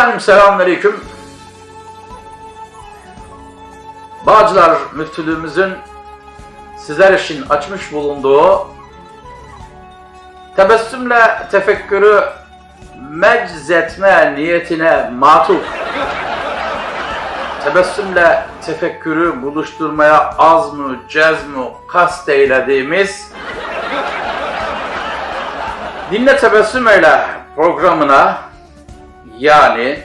Efendim selamünaleyküm. Bağcılar Müftülüğümüzün sizler için açmış bulunduğu tebessümle tefekkürü meczetme niyetine matuf tebessümle tefekkürü buluşturmaya az mı cezmu kast eylediğimiz Dinle Tebessüm Eyle programına yani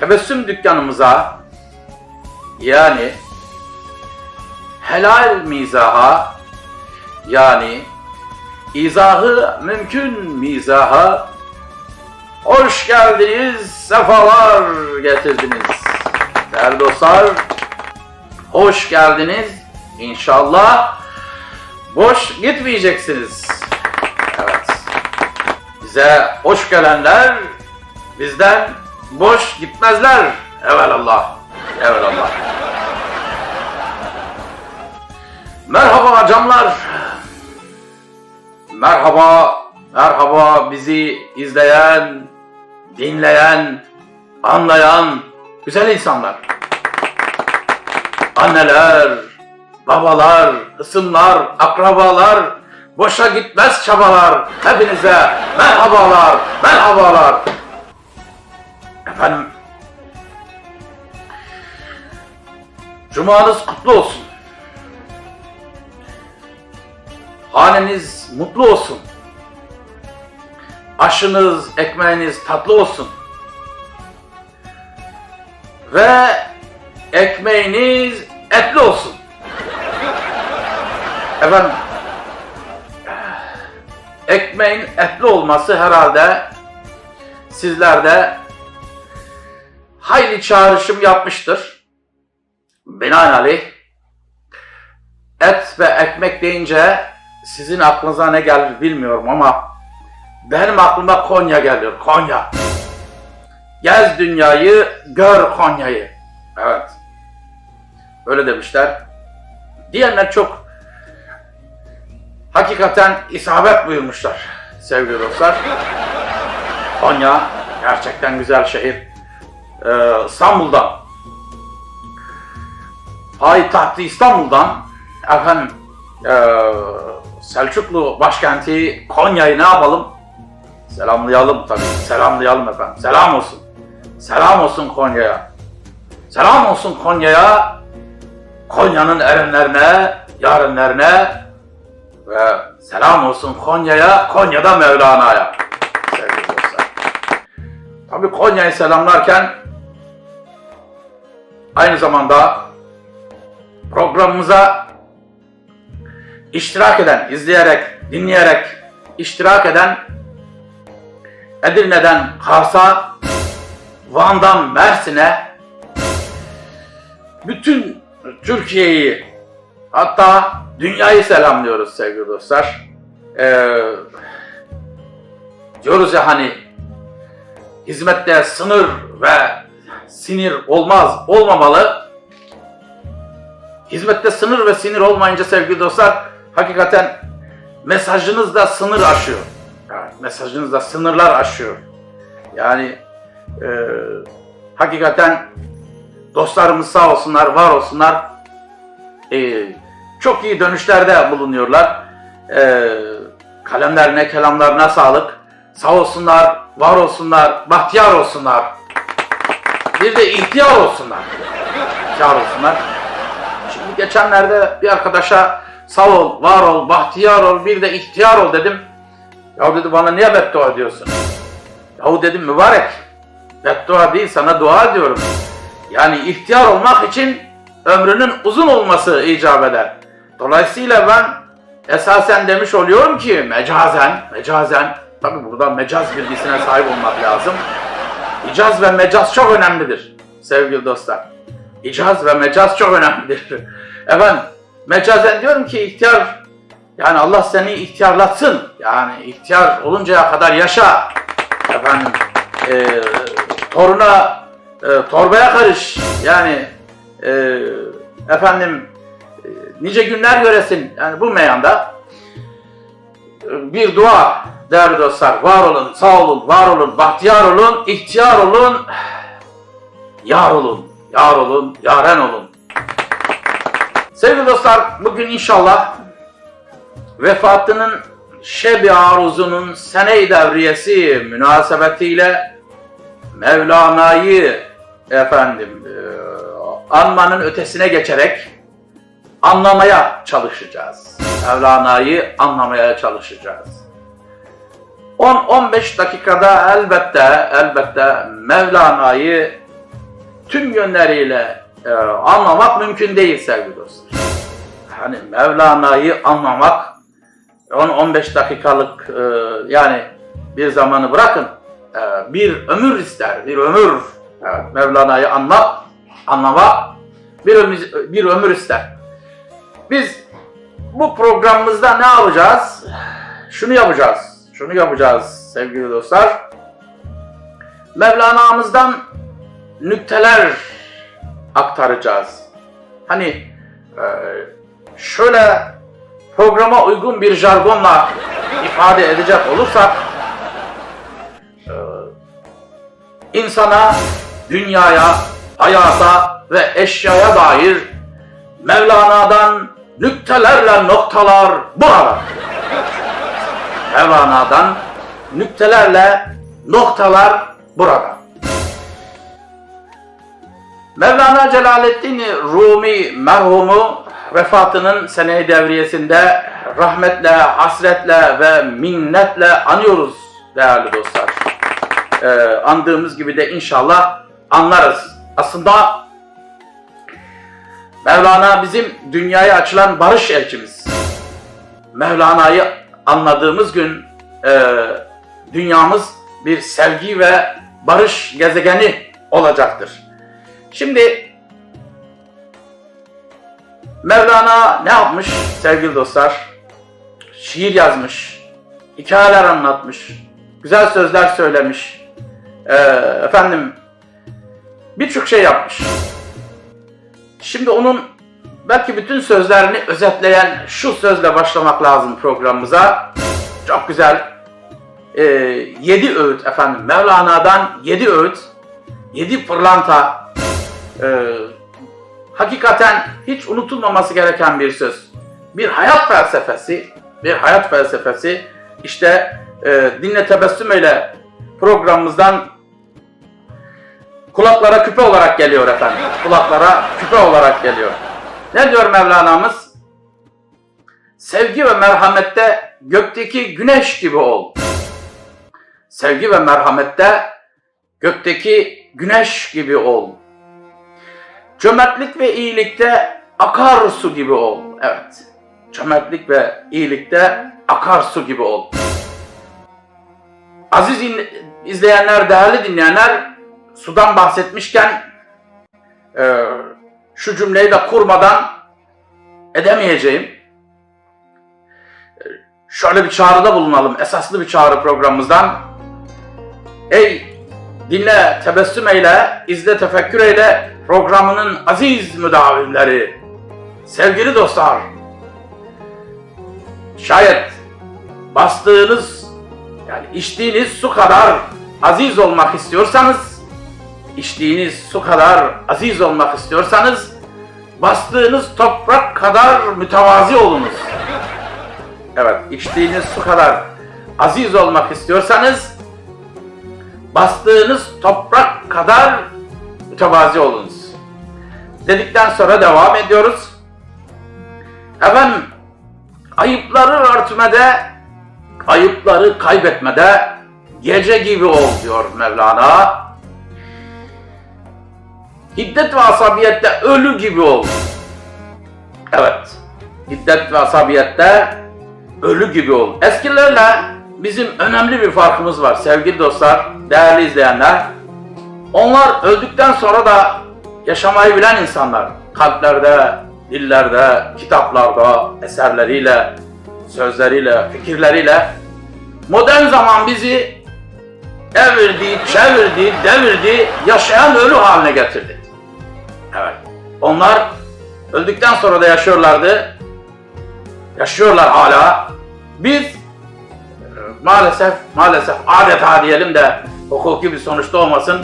tebessüm dükkanımıza yani helal mizaha yani izahı mümkün mizaha hoş geldiniz, sefalar getirdiniz. Değerli dostlar, hoş geldiniz. İnşallah boş gitmeyeceksiniz. Bize hoş gelenler bizden boş gitmezler. Evelallah. Evelallah. Merhaba camlar. Merhaba, merhaba bizi izleyen, dinleyen, anlayan güzel insanlar. Anneler, babalar, ısımlar, akrabalar, boşa gitmez çabalar. Hepinize merhabalar, merhabalar. Efendim, Cumanız kutlu olsun. Haneniz mutlu olsun. Aşınız, ekmeğiniz tatlı olsun. Ve ekmeğiniz etli olsun. Efendim, ekmeğin etli olması herhalde sizlerde hayli çağrışım yapmıştır. Binaenaleyh et ve ekmek deyince sizin aklınıza ne gelir bilmiyorum ama benim aklıma Konya geliyor. Konya. Gez dünyayı, gör Konya'yı. Evet. Öyle demişler. Diyenler çok hakikaten isabet buyurmuşlar sevgili dostlar. Konya gerçekten güzel şehir. Ee, İstanbul'dan payitahtı İstanbul'dan efendim eee, Selçuklu başkenti Konya'yı ne yapalım? Selamlayalım tabii. Selamlayalım efendim. Selam olsun. Selam olsun Konya'ya. Selam olsun Konya'ya. Konya'nın erenlerine, yarınlarına ve selam olsun Konya'ya, Konya'da Mevlana'ya. Sevgili dostlar. Tabii Konya'yı selamlarken aynı zamanda programımıza iştirak eden, izleyerek, dinleyerek iştirak eden Edirne'den Kars'a, Van'dan Mersin'e bütün Türkiye'yi hatta dünyayı selamlıyoruz sevgili dostlar. Ee, diyoruz ya hani hizmette sınır ve sinir olmaz, olmamalı. Hizmette sınır ve sinir olmayınca sevgili dostlar hakikaten mesajınız da sınır aşıyor. Evet, mesajınız da sınırlar aşıyor. Yani e, hakikaten dostlarımız sağ olsunlar, var olsunlar. E, çok iyi dönüşlerde bulunuyorlar. E, kalemlerine, kelamlarına sağlık. Sağ olsunlar, var olsunlar, bahtiyar olsunlar. Bir de ihtiyar olsunlar. İhtiyar olsunlar. Şimdi geçenlerde bir arkadaşa sağ ol, var ol, bahtiyar ol, bir de ihtiyar ol dedim. Ya dedi bana niye beddua ediyorsun? Yahu dedim mübarek. Beddua değil sana dua ediyorum. Yani ihtiyar olmak için ömrünün uzun olması icap eder. Dolayısıyla ben esasen demiş oluyorum ki mecazen, mecazen, tabi burada mecaz bilgisine sahip olmak lazım. İcaz ve mecaz çok önemlidir sevgili dostlar. İcaz ve mecaz çok önemlidir. Efendim mecazen diyorum ki ihtiyar yani Allah seni ihtiyarlatsın. Yani ihtiyar oluncaya kadar yaşa. Efendim e, toruna e, torbaya karış. Yani e, efendim nice günler göresin. Yani bu meyanda e, bir dua değerli dostlar. Var olun, sağ olun, var olun, bahtiyar olun, ihtiyar olun, yar olun, yar olun, yaren olun. Sevgili dostlar, bugün inşallah vefatının Şebi Aruzunun sene-i devriyesi münasebetiyle Mevlana'yı efendim e, anmanın ötesine geçerek anlamaya çalışacağız. Mevlana'yı anlamaya çalışacağız. 10-15 dakikada elbette elbette Mevlana'yı tüm yönleriyle e, anlamak mümkün değil sevgili dostlar. Hani Mevlana'yı anlamak 10-15 dakikalık e, yani bir zamanı bırakın e, bir ömür ister, bir ömür. Evet, Mevlana'yı anlamak, anlamak bir ömür, bir ömür ister. Biz bu programımızda ne yapacağız? Şunu yapacağız, şunu yapacağız sevgili dostlar. Mevlana'mızdan nükteler aktaracağız. Hani e, şöyle programa uygun bir jargonla ifade edecek olursak e, insana, dünyaya, hayata ve eşyaya dair Mevlana'dan nüktelerle noktalar burada. Mevlana'dan nüktelerle noktalar burada. Mevlana Celaleddin Rumi merhumu vefatının sene devriyesinde rahmetle, hasretle ve minnetle anıyoruz değerli dostlar. Ee, andığımız gibi de inşallah anlarız. Aslında Mevlana bizim dünyaya açılan barış elçimiz. Mevlana'yı anladığımız gün e, dünyamız bir sevgi ve barış gezegeni olacaktır. Şimdi Mevlana ne yapmış sevgili dostlar? Şiir yazmış, hikayeler anlatmış, güzel sözler söylemiş, ee, efendim birçok şey yapmış. Şimdi onun belki bütün sözlerini özetleyen şu sözle başlamak lazım programımıza. Çok güzel. Ee, yedi öğüt efendim. Mevlana'dan yedi öğüt, yedi pırlanta. Ee, hakikaten hiç unutulmaması gereken bir söz. Bir hayat felsefesi, bir hayat felsefesi. İşte e, Dinle Tebessüm ile programımızdan kulaklara küpe olarak geliyor efendim. Kulaklara küpe olarak geliyor. Ne diyor Mevlana'mız? Sevgi ve merhamette gökteki güneş gibi ol. Sevgi ve merhamette gökteki güneş gibi ol. Cömertlik ve iyilikte akar su gibi ol. Evet. Cömertlik ve iyilikte akar su gibi ol. Aziz izleyenler, değerli dinleyenler, sudan bahsetmişken e, şu cümleyi de kurmadan edemeyeceğim. E, şöyle bir çağrıda bulunalım. Esaslı bir çağrı programımızdan. Ey dinle, tebessüm eyle, izle, tefekkür eyle programının aziz müdavimleri, sevgili dostlar. Şayet bastığınız yani içtiğiniz su kadar aziz olmak istiyorsanız, içtiğiniz su kadar aziz olmak istiyorsanız, bastığınız toprak kadar mütevazi olunuz. Evet, içtiğiniz su kadar aziz olmak istiyorsanız, bastığınız toprak kadar mütevazi olunuz. Dedikten sonra devam ediyoruz. Efendim, ayıpları örtmede, ayıpları kaybetmede gece gibi ol diyor Mevlana. Hiddet ve asabiyette ölü gibi ol. Evet, hiddet ve asabiyette ölü gibi ol. Eskilerle bizim önemli bir farkımız var sevgili dostlar, değerli izleyenler. Onlar öldükten sonra da yaşamayı bilen insanlar. Kalplerde, dillerde, kitaplarda, eserleriyle, sözleriyle, fikirleriyle modern zaman bizi evirdi, çevirdi, devirdi, yaşayan ölü haline getirdi. Evet. Onlar öldükten sonra da yaşıyorlardı. Yaşıyorlar hala. Biz e, maalesef maalesef adeta diyelim de hukuki bir sonuçta olmasın.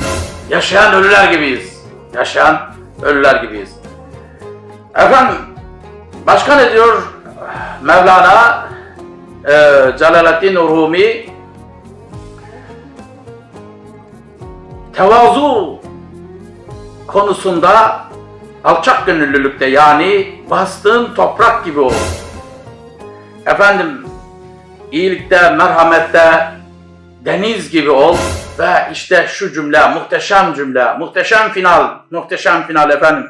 Yaşayan ölüler gibiyiz. Yaşayan ölüler gibiyiz. Efendim başka ne diyor Mevlana e, Celaleddin Rumi tevazu konusunda alçak gönüllülükte yani bastığın toprak gibi ol. Efendim iyilikte, merhamette deniz gibi ol ve işte şu cümle, muhteşem cümle, muhteşem final, muhteşem final efendim.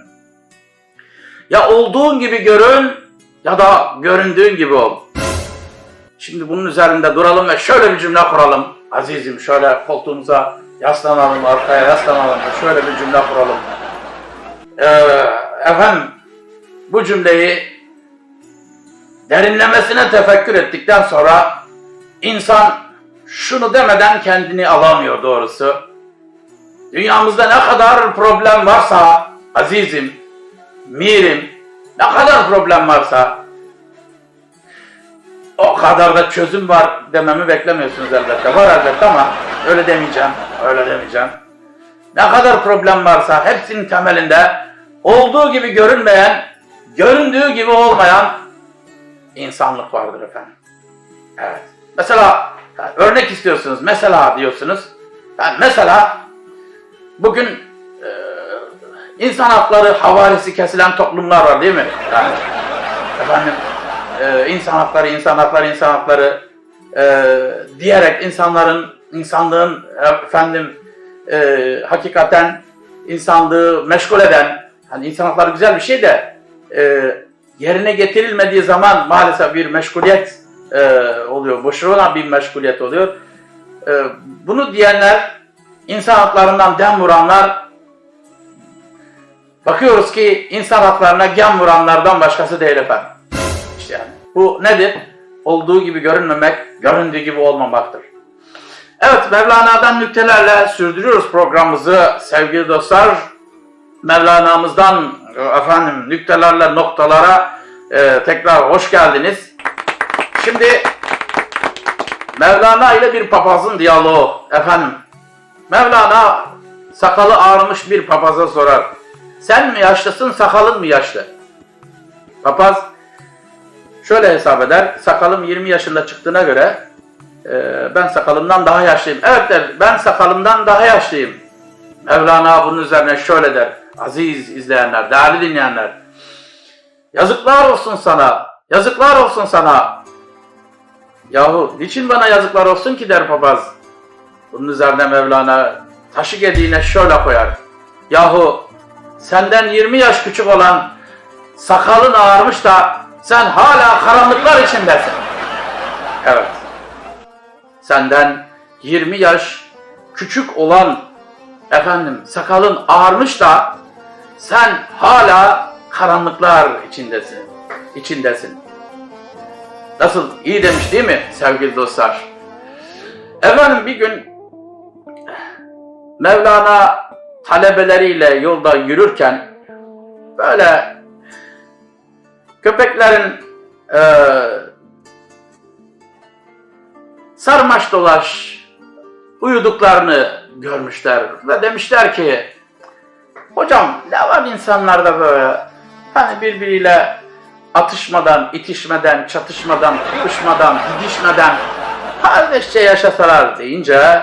Ya olduğun gibi görün ya da göründüğün gibi ol. Şimdi bunun üzerinde duralım ve şöyle bir cümle kuralım. Azizim şöyle koltuğumuza yaslanalım, arkaya yaslanalım şöyle bir cümle kuralım. Ee, efendim bu cümleyi derinlemesine tefekkür ettikten sonra insan şunu demeden kendini alamıyor doğrusu. Dünyamızda ne kadar problem varsa azizim, mirim, ne kadar problem varsa o kadar da çözüm var dememi beklemiyorsunuz elbette. Var elbette ama öyle demeyeceğim, öyle demeyeceğim. Ne kadar problem varsa hepsinin temelinde olduğu gibi görünmeyen, göründüğü gibi olmayan insanlık vardır efendim. Evet. Mesela örnek istiyorsunuz. Mesela diyorsunuz. Yani mesela bugün e, insan hakları havarisi kesilen toplumlar var değil mi? Yani, efendim e, insan hakları, insan hakları, insan hakları e, diyerek insanların, insanlığın efendim e, hakikaten insanlığı meşgul eden, hani insan hakları güzel bir şey de e, yerine getirilmediği zaman maalesef bir meşguliyet e, oluyor, boşuna bir meşguliyet oluyor. E, bunu diyenler, insan haklarından dem vuranlar, bakıyoruz ki insan haklarına gem vuranlardan başkası değil efendim. Yani bu nedir? Olduğu gibi görünmemek, göründüğü gibi olmamaktır. Evet, Mevlana'dan nüktelerle sürdürüyoruz programımızı sevgili dostlar. Mevlana'mızdan efendim nüktelerle noktalara e, tekrar hoş geldiniz. Şimdi Mevlana ile bir papazın diyaloğu efendim. Mevlana sakalı ağarmış bir papaza sorar. Sen mi yaşlısın, sakalın mı yaşlı? Papaz şöyle hesap eder. Sakalım 20 yaşında çıktığına göre e, ben sakalımdan daha yaşlıyım. Evet der, ben sakalımdan daha yaşlıyım. Mevlana bunun üzerine şöyle der. Aziz izleyenler, değerli dinleyenler. Yazıklar olsun sana. Yazıklar olsun sana. Yahu niçin bana yazıklar olsun ki der papaz. Bunun üzerine Mevlana taşı gediğine şöyle koyar. Yahu senden 20 yaş küçük olan sakalın ağarmış da sen hala karanlıklar içindesin. Evet. Senden 20 yaş küçük olan efendim sakalın ağarmış da sen hala karanlıklar içindesin. içindesin. Nasıl iyi demiş değil mi sevgili dostlar? Efendim bir gün Mevlana talebeleriyle yolda yürürken böyle köpeklerin e, sarmaş dolaş uyuduklarını görmüşler ve demişler ki hocam ne var insanlarda böyle hani birbiriyle atışmadan, itişmeden, çatışmadan, tutuşmadan, didişmeden kardeşçe yaşasalar deyince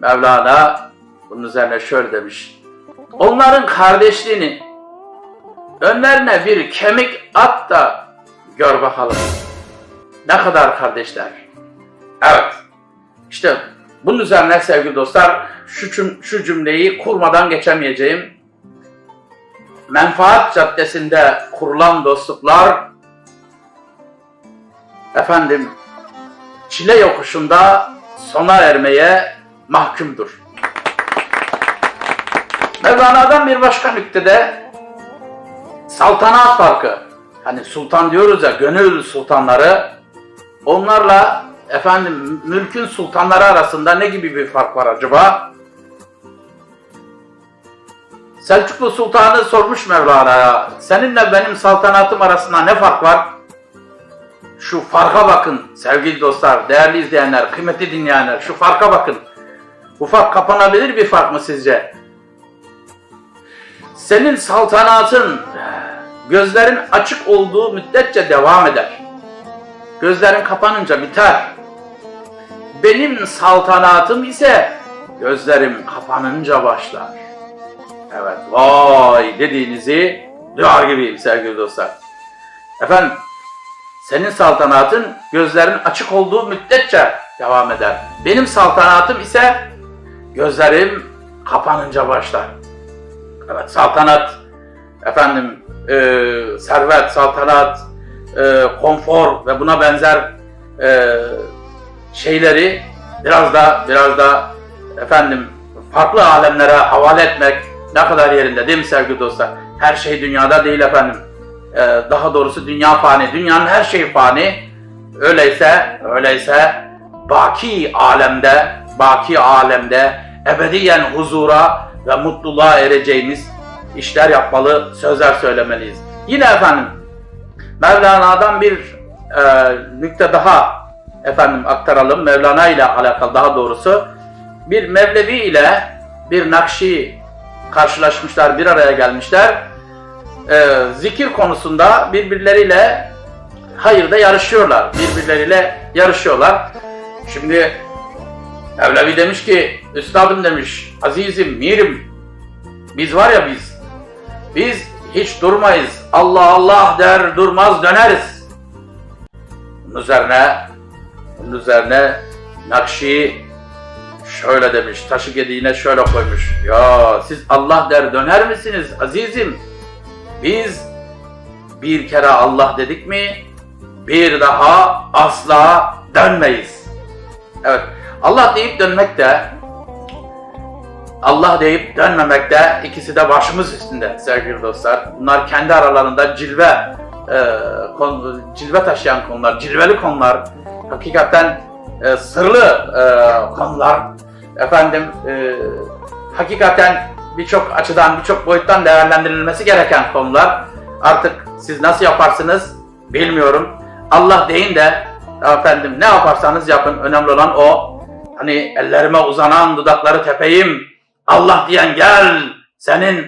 Mevlana bunun üzerine şöyle demiş. Onların kardeşliğini önlerine bir kemik at da gör bakalım. Ne kadar kardeşler. Evet. İşte bunun üzerine sevgili dostlar şu, şu cümleyi kurmadan geçemeyeceğim. Menfaat caddesinde kurulan dostluklar efendim çile yokuşunda sona ermeye mahkumdur. Mevlana'dan bir başka nüktede saltanat farkı. Hani sultan diyoruz ya gönül sultanları onlarla efendim mülkün sultanları arasında ne gibi bir fark var acaba? Selçuklu Sultanı sormuş Mevlana'ya, seninle benim saltanatım arasında ne fark var? Şu farka bakın sevgili dostlar, değerli izleyenler, kıymetli dinleyenler. Şu farka bakın. Bu fark kapanabilir bir fark mı sizce? Senin saltanatın gözlerin açık olduğu müddetçe devam eder. Gözlerin kapanınca biter. Benim saltanatım ise gözlerim kapanınca başlar. Evet, vay dediğinizi duyar gibiyim sevgili dostlar. Efendim, senin saltanatın gözlerin açık olduğu müddetçe devam eder. Benim saltanatım ise gözlerim kapanınca başlar. Evet, saltanat, efendim, e, servet, saltanat, e, konfor ve buna benzer e, şeyleri biraz da biraz da efendim farklı alemlere havale etmek ne kadar yerinde değil mi sevgili dostlar? Her şey dünyada değil efendim. Ee, daha doğrusu dünya fani. Dünyanın her şeyi fani. Öyleyse, öyleyse baki alemde, baki alemde ebediyen huzura ve mutluluğa ereceğimiz işler yapmalı, sözler söylemeliyiz. Yine efendim Mevlana'dan bir e, nükte daha efendim aktaralım. Mevlana ile alakalı daha doğrusu bir Mevlevi ile bir Nakşi karşılaşmışlar, bir araya gelmişler. E, zikir konusunda birbirleriyle hayırda yarışıyorlar. Birbirleriyle yarışıyorlar. Şimdi Mevlevi demiş ki, Üstadım demiş, azizim, mirim, biz var ya biz, biz hiç durmayız. Allah Allah der, durmaz döneriz. Bunun üzerine, bunun üzerine Nakşi şöyle demiş, taşı gediğine şöyle koymuş. Ya siz Allah der döner misiniz azizim? Biz bir kere Allah dedik mi bir daha asla dönmeyiz. Evet, Allah deyip dönmek de Allah deyip dönmemek de ikisi de başımız üstünde sevgili dostlar. Bunlar kendi aralarında cilve e, konu, cilve taşıyan konular, cilveli konular. Hakikaten e, sırlı e, konular. Efendim e, hakikaten birçok açıdan, birçok boyuttan değerlendirilmesi gereken konular. Artık siz nasıl yaparsınız bilmiyorum. Allah deyin de efendim ne yaparsanız yapın. Önemli olan o. Hani ellerime uzanan dudakları tepeyim. Allah diyen gel senin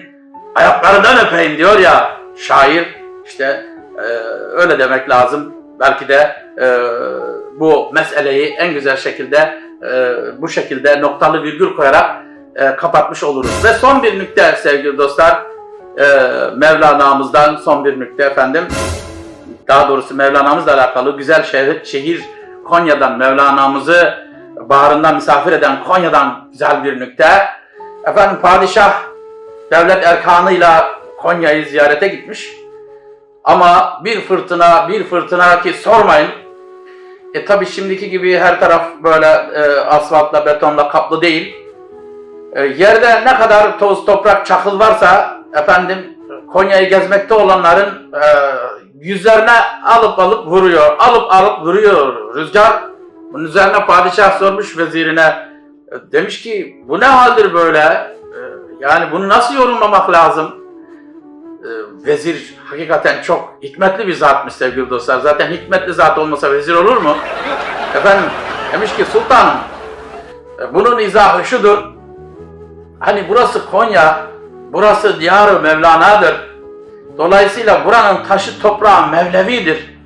ayaklarından öpeyim diyor ya şair. İşte e, öyle demek lazım. Belki de e, bu meseleyi en güzel şekilde e, bu şekilde noktalı virgül koyarak e, kapatmış oluruz. Ve son bir nükte sevgili dostlar, e, Mevlana'mızdan son bir nükte efendim. Daha doğrusu Mevlana'mızla alakalı güzel şehir, şehir Konya'dan Mevlana'mızı bağrından misafir eden Konya'dan güzel bir nükte. Efendim padişah devlet erkanıyla Konya'yı ziyarete gitmiş. Ama bir fırtına, bir fırtına ki sormayın. E tabi şimdiki gibi her taraf böyle e, asfaltla, betonla kaplı değil. E, yerde ne kadar toz, toprak, çakıl varsa efendim Konya'yı gezmekte olanların e, yüzlerine alıp alıp vuruyor. Alıp alıp vuruyor rüzgar. Bunun üzerine padişah sormuş vezirine. Demiş ki bu ne haldir böyle? E, yani bunu nasıl yorumlamak lazım? E, vezir hakikaten çok hikmetli bir zatmış sevgili dostlar. Zaten hikmetli zat olmasa vezir olur mu? Efendim demiş ki sultanım e, bunun izahı şudur. Hani burası Konya, burası diyarı Mevlana'dır. Dolayısıyla buranın taşı toprağı Mevlevidir.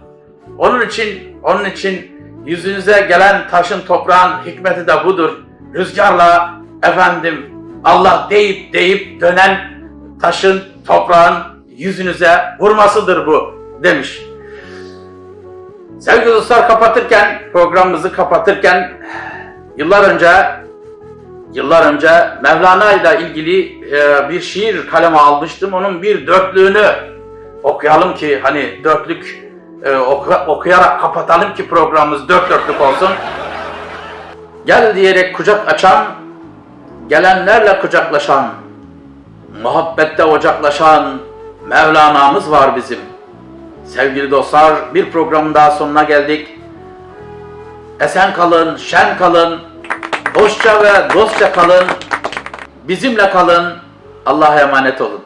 Onun için onun için yüzünüze gelen taşın toprağın hikmeti de budur. Rüzgarla efendim Allah deyip deyip dönen taşın toprağın yüzünüze vurmasıdır bu demiş. Sevgili dostlar kapatırken programımızı kapatırken yıllar önce yıllar önce Mevlana ile ilgili e, bir şiir kaleme almıştım. Onun bir dörtlüğünü okuyalım ki hani dörtlük e, oku- okuyarak kapatalım ki programımız dört dörtlük olsun. Gel diyerek kucak açan, gelenlerle kucaklaşan, muhabbette ocaklaşan Mevlana'mız var bizim. Sevgili dostlar, bir programın daha sonuna geldik. Esen kalın, şen kalın, hoşça ve dostça kalın, bizimle kalın, Allah'a emanet olun.